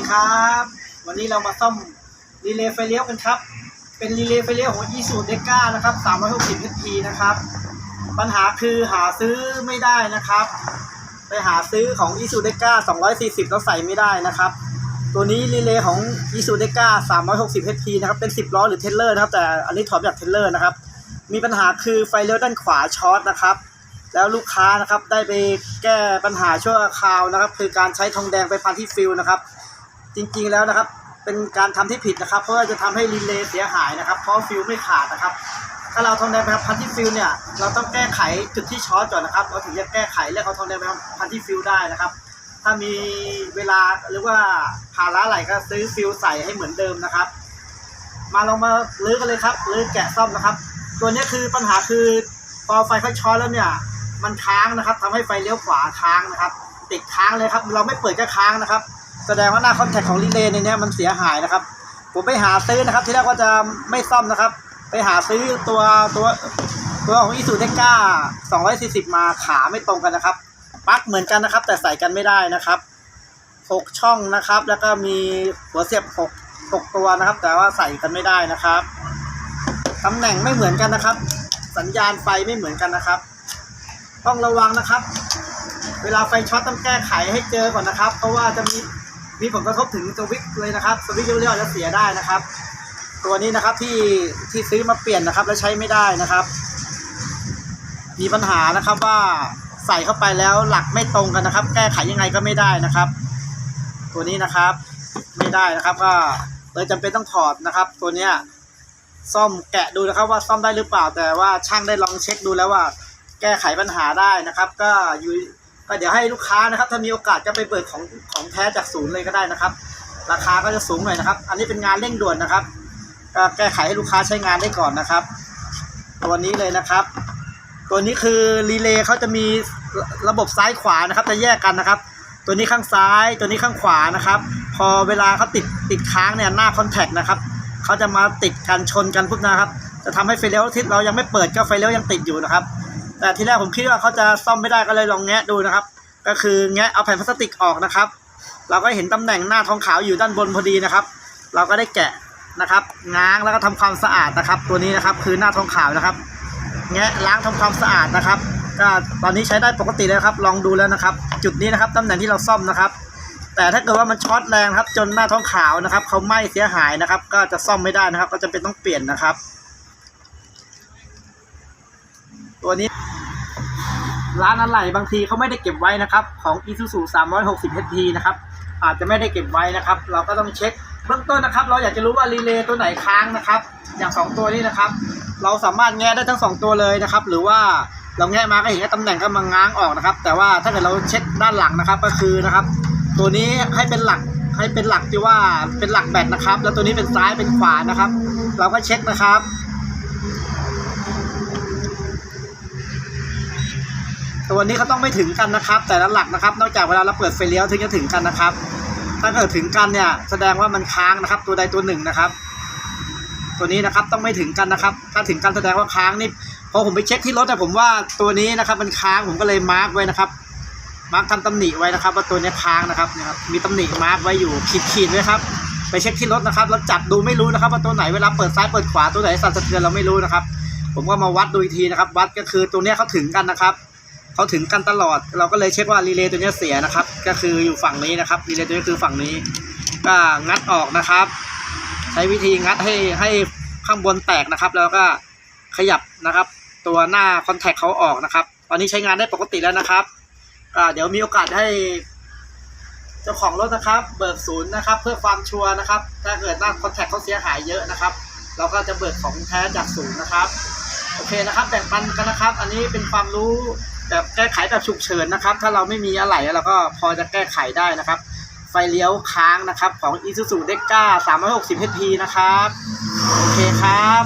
ดีครับ วันนี้เรามาซ่อมรีเลย์ไฟเลี้ยวกันครับ เป็นรีเลย์ไฟเลี้ยวของ e s u d e c a นะครับ360 HP นะครับ ปัญหาคือหาซื้อไม่ได้นะครับ ไปหาซื้อของ e s u d e c a 240 แล้วใส่ไม่ได้นะครับ ตัวนี้รีเลย์ของ e s u d e c a 360 HP นะครับ เป็น 10 ล้อหรือเทเลอร์นะครับ แต่อันนี้ถอดจากเทเลอร์นะครับ มีปัญหาคือไฟเลี้ยวด้านขวาช็อตนะครับแล้วลูกค้านะครับได้ไปแก้ปัญหาชั่วคราวนะครับ คือการใช้ทองแดงไปพันที่ฟิลนะครับ จริงๆแล้วนะครับ เป็นการทำที่ผิดนะครับ เพราะว่าจะทำให้รีเลย์เสียหายนะครับ เพราะฟิลไม่ขาดนะครับ ถ้าเราทองแดงไปพันที่ฟิลเนี่ย เราต้องแก้ไขจุดที่ช็อตก่อนนะครับ เราถึงจะแก้ไขแล้วเอาทองแดงไปพันที่ฟิลได้นะครับ ถ้ามีเวลาหรือว่าภาระไหลก็ซื้อฟิลใส่ให้เหมือนเดิมนะครับ มาลองมาลื้อกันเลยครับลื้อแกะซ่อมนะครับ ตัวนี้คือปัญหาคือพอไฟเขาช็อตแล้วเนี่ยมันค้างนะครับทำให้ไฟเลี้ยวขวาค้างนะครับ ติดค้างเลยครับ เราไม่เปิดก็ค้างนะครับ แสดงว่าหน้าคอนแทคของรีเลย์ในเนี้ยมันเสียหายนะครับ ผมไปหาซื้อนะครับ ที่แรกว่าจะไม่ซ่อมนะครับ ไปหาซื้อตัวตัวตัวของอิสุเทก้า240 มาขาไม่ตรงกันนะครับปลั๊กเหมือนกันนะครับ แต่ใส่กันไม่ได้นะครับหกช่องนะครับ แล้วก็มีหัวเสียบหกหกตัวนะครับ แต่ว่าใส่กันไม่ได้นะครับตำแหน่งไม่เหมือนกันนะครับ สัญญาณไฟไม่เหมือนกันนะครับ ต้องระวังนะครับ เวลาไฟช็อตต้องแก้ไขให้เจอก่อนนะครับ เพราะว่าจะมี มีผลกระทบถึงสวิตช์เลยนะครับสวิตช์เรียวๆจะเสียได้นะครับ ตัวนี้นะครับที่ที่ซื้อมาเปลี่ยนนะครับ แล้วใช้ไม่ได้นะครับ มีปัญหานะครับว่าใส่เข้าไปแล้วหลักไม่ตรงกันนะครับ แก้ไขยังไงก็ไม่ได้นะครับ ตัวนี้นะครับไม่ได้นะครับ ก็เลยจำเป็นต้องถอดนะครับ ตัวเนี้ยซ่อมแกะดูนะครับว่าซ่อมได้หรือเปล่าแต่ว่าช่างได้ลองเช็คดูแล้วว่า แก้ไขปัญหาได้นะครับ ก็อยู่ ก็เดี๋ยวให้ลูกค้านะครับ ถ้ามีโอกาสก็ไปเปิดของของแท้จากศูนย์เลยก็ได้นะครับ ราคาก็จะสูงหน่อยนะครับ อันนี้เป็นงานเร่งด่วนนะครับก็แก้ไขให้ลูกค้าใช้งานได้ก่อนนะครับ ตัวนี้เลยนะครับ ตัวนี้คือรีเลย์เขาจะมีระบบซ้ายขวานะครับ จะแยกกันนะครับ ตัวนี้ข้างซ้าย ตัวนี้ข้างขวานะครับ พอเวลาเขาติดติดค้างเนี่ยหน้าคอนแทคนะครับเขาจะมาติดกันชนกันปุ๊บนะครับ จะทำให้ไฟเลี้ยวทิศเรายังไม่เปิดก็ไฟเลี้ยวยังติดอยู่นะครับ แต่ทีแรกผมคิดว่าเขาจะซ่อมไม่ได้ก็เลยลองแงะดูนะครับ ก็คือแงะเอาแผ่นพลาสติกออกนะครับ เราก็เห็นตำแหน่งหน้าทองขาวอยู่ด้านบนพอดีนะครับ เราก็ได้แกะนะครับง้างแล้วก็ทำความสะอาดนะครับ ตัวนี้นะครับคือหน้าทองขาวนะครับแงะล้างทำความสะอาดนะครับ ก็ตอนนี้ใช้ได้ปกติแล้วครับ ลองดูแล้วนะครับ จุดนี้นะครับตำแหน่งที่เราซ่อมนะครับ แต่ถ้าเกิดว่ามันช็อตแรงครับ จนหน้าท้องขาวนะครับเขาไหม้เสียหายนะครับ ก็จะซ่อมไม่ได้นะครับ ก็จะเป็นต้องเปลี่ยนนะครับ ตัวนี้ ร้านอะไหล่บางทีเขาไม่ได้เก็บไว้นะครับ ของ Isuzu 360 HP นะครับ อาจจะไม่ได้เก็บไว้นะครับ เราก็ต้องเช็คเบื้องต้นนะครับ เราอยากจะรู้ว่ารีเลย์ตัวไหนค้างนะครับ อย่างสองตัวนี้นะครับ เราสามารถแงะได้ทั้งสองตัวเลยนะครับ หรือว่าเราแงะมาก็เห็นว่าตำแหน่งก็มาง้างออกนะครับ แต่ว่าถ้าเกิดเราเช็คด้านหลังนะครับ ก็คือนะครับ ตัวนี้ให้เป็นหลักให้เป็นหลักที่ว่าเป็นหลักแบตนะครับ แล้วตัวนี้เป็นซ้ายเป็นขวานะครับ เราก็เช็คนะครับ ตัวนี้เขาต้องไม่ถึงกันนะครับ แต่ละหลักนะครับ นอกจากเวลาเราเปิดไฟเลี้ยวถึงจะถึงกันนะครับ ถ้าเกิดถึงกันเนี่ยแสดงว่ามันค้างนะครับ ตัวใดตัวหนึ่งนะครับ ตัวนี้นะครับต้องไม่ถึงกันนะครับ ถ้าถึงกันแสดงว่าค้างนี่พอผมไปเช็คที่รถแต่ผมว่าตัวนี้นะครับมันค้างผมก็เลยมาร์กไว้นะครับ มาร์กทำตำหนิไว้นะครับ ว่าตัวนี้ค้างนะครับนี่ยครับ มีตำหนิมาร์กไว้อยู่ขีดขีดๆไว้ครับไปเช็คที่รถนะครับแล้วจับดูไม่รู้นะครับ ว่าตัวไหนเวลาเปิดซ้ายเปิดขวาตัวไหนสั่นสะเทือนเราไม่รู้นะครับ ผมก็มาวัดดูอีกทีนะครับ วัดก็คือตัวนี้เขาถึงกันนะครับ เขาถึงกันตลอด เราก็เลยเช็คว่ารีเลย์ตัวนี้เสียนะครับ ก็คืออยู่ฝั่งนี้นะครับรีเลย์ตัวนี้คือฝั่งนี้ ก็งัดออกนะครับ ใช้วิธีงัดให้ให้ข้างบนแตกนะครับ แล้วก็ขยับนะครับ ตัวหน้าคอนแทคเขาออกนะครับ ตอนนี้ใช้งานได้ปกติแล้วนะครับก็เดี๋ยวมีโอกาสให้เจ้าของรถนะครับ เบิกศูนย์นะครับ เพื่อความชัวร์นะครับ ถ้าเกิดหน้าคอนแทคเขาเสียหายเยอะนะครับ เราก็จะเบิกของแท้จากศูนย์นะครับ โอเคนะครับแบ่งปันกันนะครับ อันนี้เป็นความรู้ แบบแก้ไขแบบฉุกเฉินนะครับ ถ้าเราไม่มีอะไรเราก็พอจะแก้ไขได้นะครับ ไฟเลี้ยวค้างนะครับของ Isuzu d e c a 360 HP นะครับ โอเคครับ